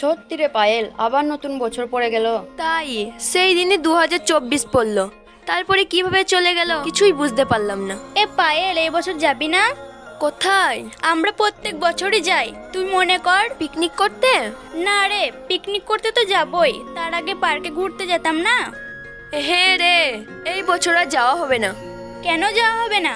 সত্যি রে পায়েল আবার নতুন বছর পড়ে গেল। তাই সেই দিনে দু হাজার চব্বিশ পড়ল। তারপরে কীভাবে চলে গেল কিছুই বুঝতে পারলাম না। এ পায়েল এই বছর যাবি না? কোথায়? আমরা প্রত্যেক বছরই যাই। তুই মনে কর পিকনিক করতে? না রে পিকনিক করতে তো যাবই। তার আগে পার্কে ঘুরতে যেতাম না? হ্যাঁ রে এই বছর আর যাওয়া হবে না। কেন যাওয়া হবে না?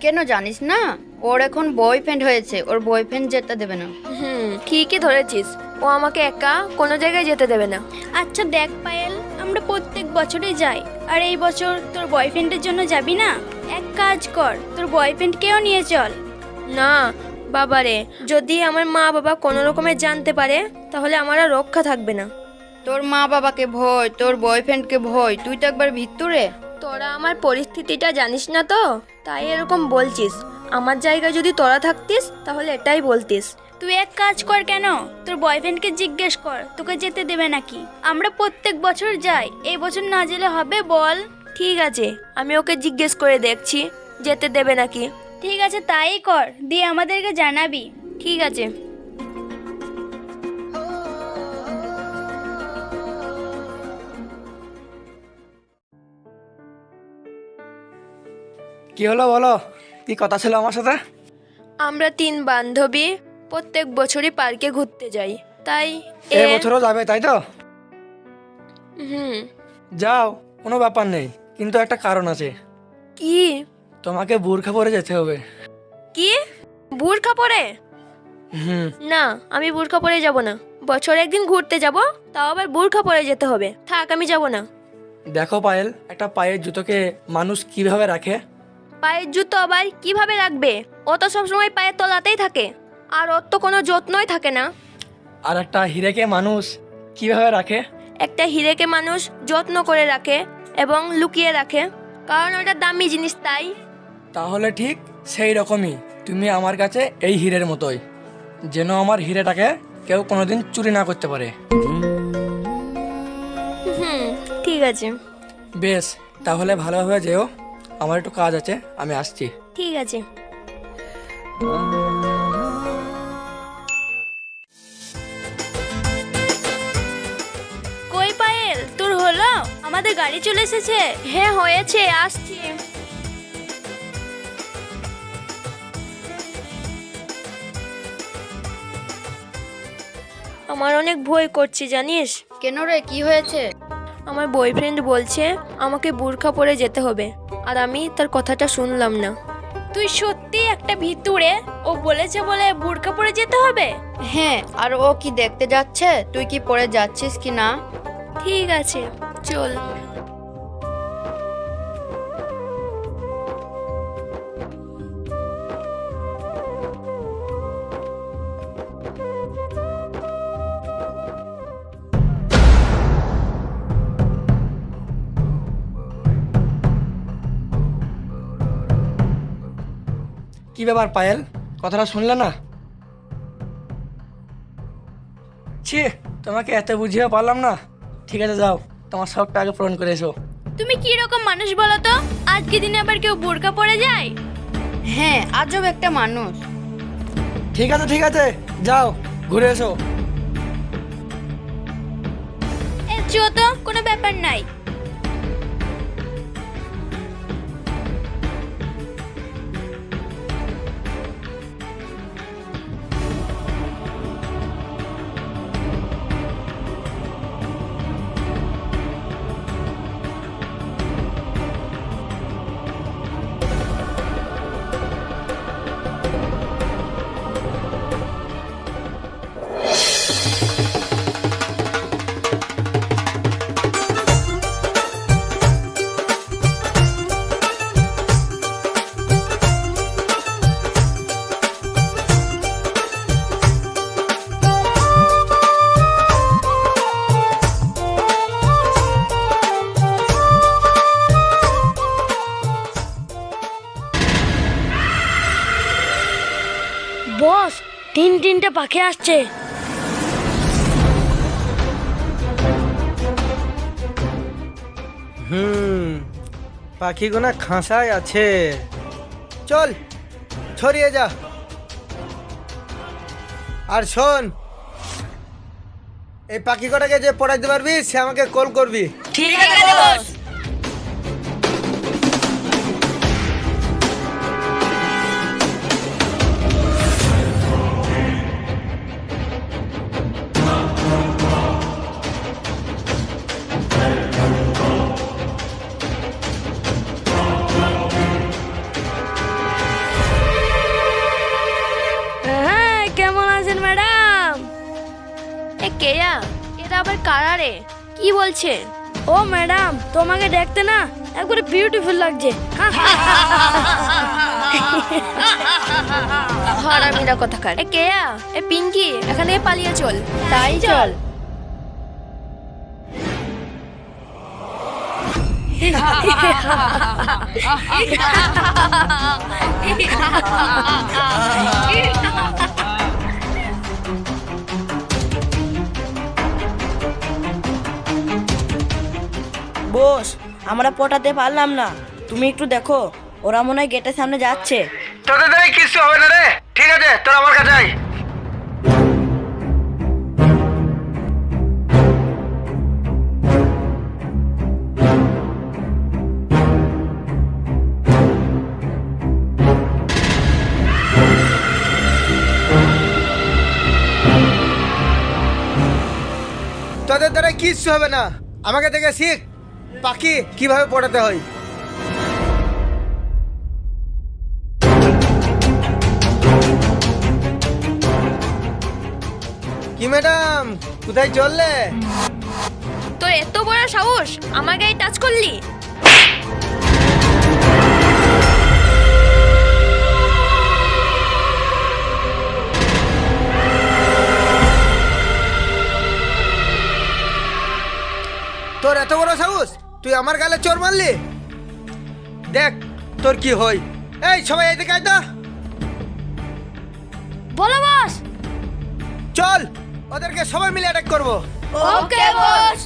কেন জানিস না? ওর এখন বয়ফ্রেন্ড হয়েছে ওর বয়ফ্রেন্ড যেতে দেবে না। হুম ঠিকই ধরেছিস। ও আমাকে একা কোনো জায়গায় যেতে দেবে না। আচ্ছা দেখ পায়েল আমরা প্রত্যেক বছরই যাই। আর এই বছর তোর বয়ফ্রেন্ডের জন্য যাবি না? এক কাজ কর তোর বয়ফ্রেন্ডকেও নিয়ে চল। না বাবারে যদি আমার মা বাবা কোনো রকমে জানতে পারে তাহলে আমার আর রক্ষা থাকবে না। তোর মা বাবাকে ভয় তোর বয়ফ্রেন্ডকে ভয় তুই তো একবার ভিত্তুরে তোরা আমার পরিস্থিতিটা জানিস না তো? তাই এরকম বলছিস। আমার জায়গায় যদি তোরা থাকতিস তাহলে এটাই বলতিস। তুই এক কাজ কর কেন? তোর বয়ফ্রেন্ডকে জিজ্ঞেস কর তোকে যেতে দেবে নাকি? আমরা প্রত্যেক বছর যাই এই বছর না গেলে হবে বল? ঠিক আছে আমি ওকে জিজ্ঞেস করে দেখছি যেতে দেবে নাকি। ঠিক আছে তাই কর দিয়ে আমাদেরকে জানাবি। ঠিক আছে। কি হলো বলো? কি কথা ছিল আমার সাথে? আমরা তিন বান্ধবী প্রত্যেক বছরই পার্কে ঘুরতে যাই। তাই এ বছরও যাবে তাই তো? হুম। যাও কোনো ব্যাপার নেই কিন্তু একটা কারণ আছে। কি? তোমাকে বোরখা পরে যেতে হবে। কি? বুরখা পরে? হুম। না আমি বুরখা পরে যাব না। বছর একদিন ঘুরতে যাব তাও আবার বুরখা পরে যেতে হবে। থাক আমি যাব না। দেখো পায়েল একটা পায়ের জুতোকে মানুষ কীভাবে রাখে? পায়ের জুতো আবার কীভাবে রাখবে? ও তো সবসময় পায়ের তলাতেই থাকে। আর ওর তো কোনো যত্নই থাকে না। আর একটা হিরেকে মানুষ কীভাবে রাখে? একটা হিরেকে মানুষ যত্ন করে রাখে এবং লুকিয়ে রাখে। কারণ ওটা দামি জিনিস তাই। তাহলে ঠিক সেই রকমই। তুমি আমার কাছে এই হিরের মতোই। যেন আমার হিরেটাকে কেউ কোনোদিন চুরি না করতে পারে। হুম ঠিক আছে। বেশ তাহলে ভালোভাবে যেও। আমার একটু কাজ আছে আমি আসছি। ঠিক আছে। আমাদের গাড়ি চলে এসেছে। হ্যাঁ হয়েছে আসছি। আমার অনেক ভয় করছে জানিস? কেন রে কি হয়েছে? আমার বয়ফ্রেন্ড বলছে আমাকে বোরখা পরে যেতে হবে। আর আমি তার কথাটা শুনলাম না। তুই সত্যি একটা ভিতুরে ও বলেছে বলে বুড়কা পরে যেতে হবে? হ্যাঁ আর ও কি দেখতে যাচ্ছে? তুই কি পরে যাচ্ছিস কি না? ঠিক আছে। চল। কি ব্যাপার পায়েল? কথাটা শুনলে না? ছি, তোমাকে এত বুঝিয়ে পারলাম না। ঠিক আছে, যাও। তোমার শখটা আগে পূরণ করে এসো। তুমি কি রকম মানুষ বলো তো? আজকে দিনে আবার কেউ বোরকা পরে যায়? হ্যাঁ আজব একটা মানুষ। ঠিক আছে ঠিক আছে। যাও ঘুরে এসো। এ চো তো কোনো ব্যাপার নাই। তিনটে পাখি আসছে। হুম পাখিগুনা খাঁসায় আছে। চল ছড়িয়ে যা। আর শোন এই পাখি কটাকে যে পড়াইতে পারবি সে আমাকে কল করবি। ঠিক আছে এ কেয়া এটা আবার কারা রে কি বলছে ও ম্যাডাম তোমাকে দেখতে না একবারে বিউটিফুল লাগছে হারামিরা কথা কার এ কেয়া এ পিঙ্কি এখান পালিয়ে চল তাই চল বস আমরা পটাতে পারলাম না। তুমি একটু দেখো ওরা মনে হয় গেটের সামনে যাচ্ছে। তোদের দ্বারা কিছু হবে না রে। ঠিক আছে তোর আমার কাছে আয়। তোদের দ্বারা কিচ্ছু হবে না। আমাকে দেখে শিখ। পাখি কীভাবে পড়াতে হয়? কি ম্যাডাম? কোথায় চললে? তো এত বড় সাহস? আমার গায়ে টাচ করলি? তুই আমার গালে চোর মারলি? দেখ তোর কি হয়? এই সবাই এদিকে আয় তো। বলো বস। চল ওদেরকে সবাই মিলে অ্যাটাক করব। Okay boss.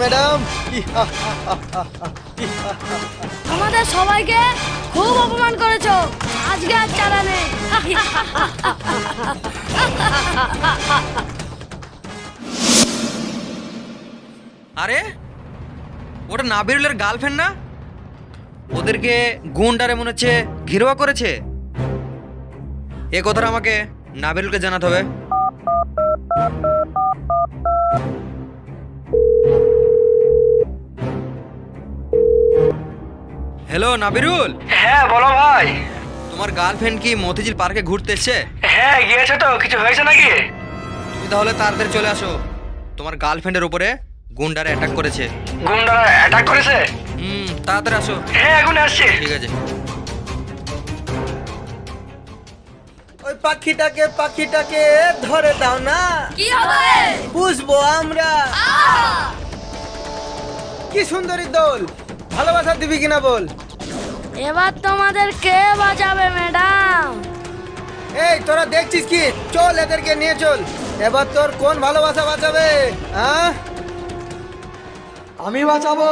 ম্যাডাম। আমাদের সবাইকে খুব অপমান করেছ। আজকে আর চালা নেই। আরে ওটা নাবিরুলের গার্লফ্রেন্ড না? ওদেরকে গুন্ডারে মনে হচ্ছে ঘিরোয়া করেছে? এ কথাটা আমাকে নাবিরুলকে জানাতে হবে। হ্যালো নাবিরুল। হ্যাঁ বলো ভাই। তোমার গার্লফ্রেন্ড কি মতিঝিল পার্কে ঘুরতে এসছে? হ্যাঁ গিয়েছে তো কিছু হয়েছে নাকি? তুমি তাহলে তাড়াতাড়ি চলে আসো। তোমার গার্লফ্রেন্ডের উপরে গুন্ডারে অ্যাটাক করেছে। গুন্ডারা অ্যাটাক করেছে? হুম তাড়াতাড়ি আসো। হ্যাঁ এখন আসছে। ঠিক আছে। ওই পাখিটাকে পাখিটাকে ধরে দাও না। কি হবে? বুঝব আমরা। কি সুন্দরী দোল। ভালোবাসা দিবি কিনা বল? এবার তোমাদের কে বাঁচাবে ম্যাডাম? এই তোরা দেখছিস কি? চল এদেরকে নিয়ে চল। এবার তোর কোন ভালোবাসা বাঁচাবে হ্যাঁ? আমি বাঁচাবো।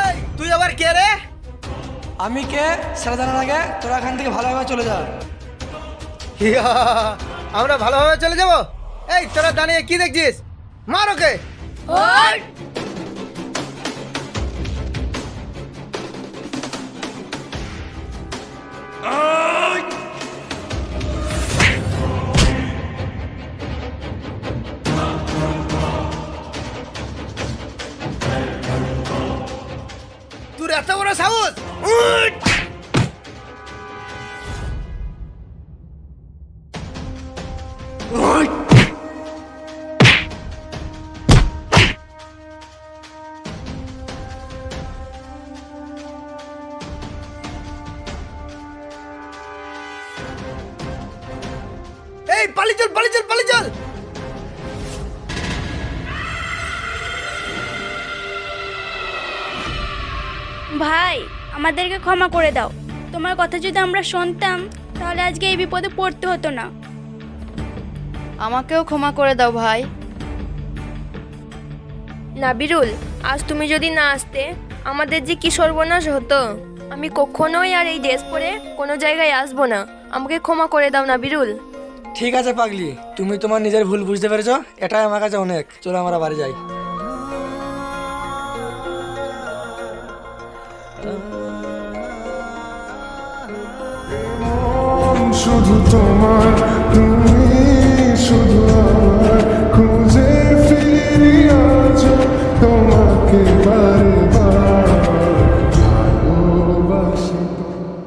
এই তুই আবার কে রে? আমি কে? সেটা জানার আগে তোরা এখান থেকে ভালোভাবে চলে যা। আমরা ভালোভাবে চলে যাব? এই তোরা দাঁড়িয়ে কি দেখছিস? মার ওকে। তোর এত বড় সাহস? পালিয়ে চল পালিয়ে চল পালিয়ে চল। ভাই আমাদেরকে ক্ষমা করে দাও। তোমার কথা যদি আমরা শুনতাম তাহলে আজকে এই বিপদে পড়তে হতো না। আমাকেও ক্ষমা করে দাও ভাই। নাবিরুল আজ তুমি যদি না আসতে আমাদের যে কি সর্বনাশ হতো? আমি কখনোই আর এই ড্রেস পরে কোনো জায়গায় আসব না। আমাকে ক্ষমা করে দাও নাবিরুল। ঠিক আছে পাগলি, তুমি তোমার নিজের ভুল বুঝতে পেরেছ, এটাই আমার কাছে অনেক। চলো আমরা বাড়ি যাই। শুধু তোমার তুমি, শুধু